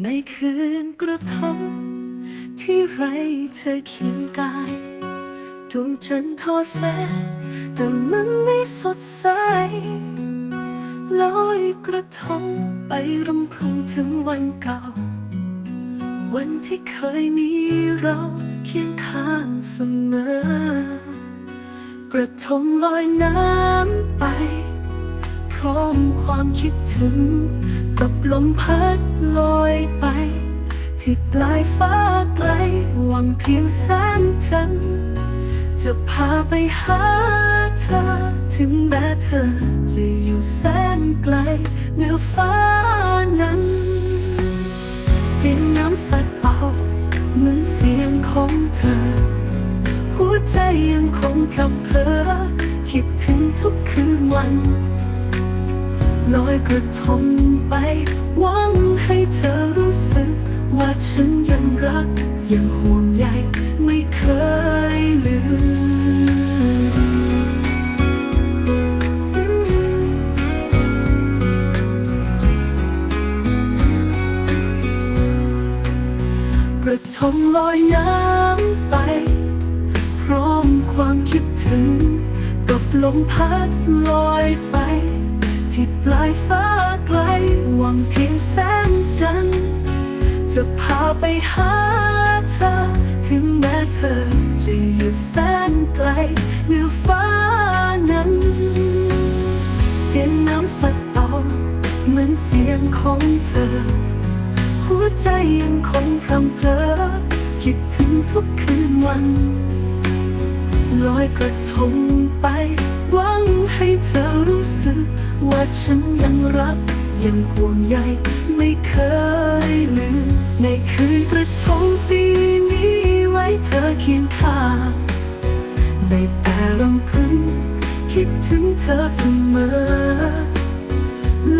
ในคืนกระทงที่ไรเธอเคียงกายดวงจันทร์ทอแสแต่มันไม่สดใสลอยกระทงไปรำพึงถึงวันเก่า วันที่เคยมีเราเคียงข้างเสมอ กระทงลอยน้ำ ร้อมความคิดถึงกับลมพัดลอยไป ที่ปลายฟ้าไกลหวังเพียงแสงจันทร์จะพาไปหาเธอ ถึงแม้เธอจะอยู่แสนไกลเหนือฟ้านั้น เสียงน้ำสัดเป่าเหมือนเสียงของเธอ หัวใจยังคงพลับเพลอคิดถึงทุกคืนวัน ลอยกระทงไปหวังให้เธอรู้สึก ว่าฉันยังรักยังห่วงใยไม่เคยลืมกระทงลอยน้ำไป พร้อมความคิดถึงกับลมพัดลอยไป ที่ปลายฟ้าไกลหวังเพียงแสงจันทร์จะพาไปหาเธอ ถึงแม้เธอจะอยู่แสนไกลเหนือฟ้านั้น เสียงน้ำสัดต่อเหมือนเสียงของเธอ หัวใจยังคงพรำเพลอคิดถึงทุกคืนวันลอยกระทงไปหวังให้เธ รัก ยังห่วงใยไม่เคยลืม ในคืนกระทงปีนี้ไว้เธอเคียงข้างในแต่ลำพึงคิดถึงเธอเสมอ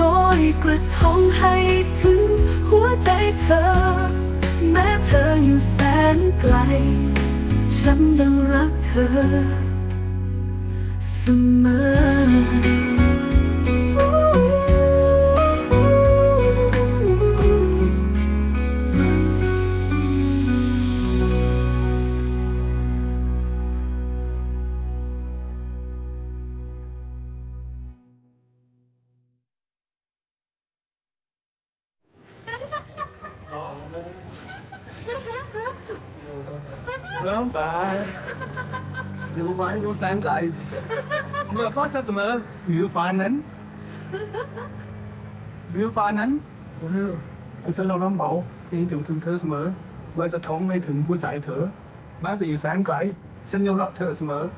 ลอยกระทงให้ถึงหัวใจเธอ แม้เธออยู่แสนไกล ฉันยังรักเธอเสมอ Não vai. Điều phải vô sáng lại. Vừa có cho sớm mơ. Điều phải nánh. Điều phải nánh. Anh sẽ lâu lắm bảo. Thì thường thường thơ sớm mơ. Bởi ta thống hay thường vui giải thở. Bác thì sáng cái. Xin nhau gặp thơ sớm mơ.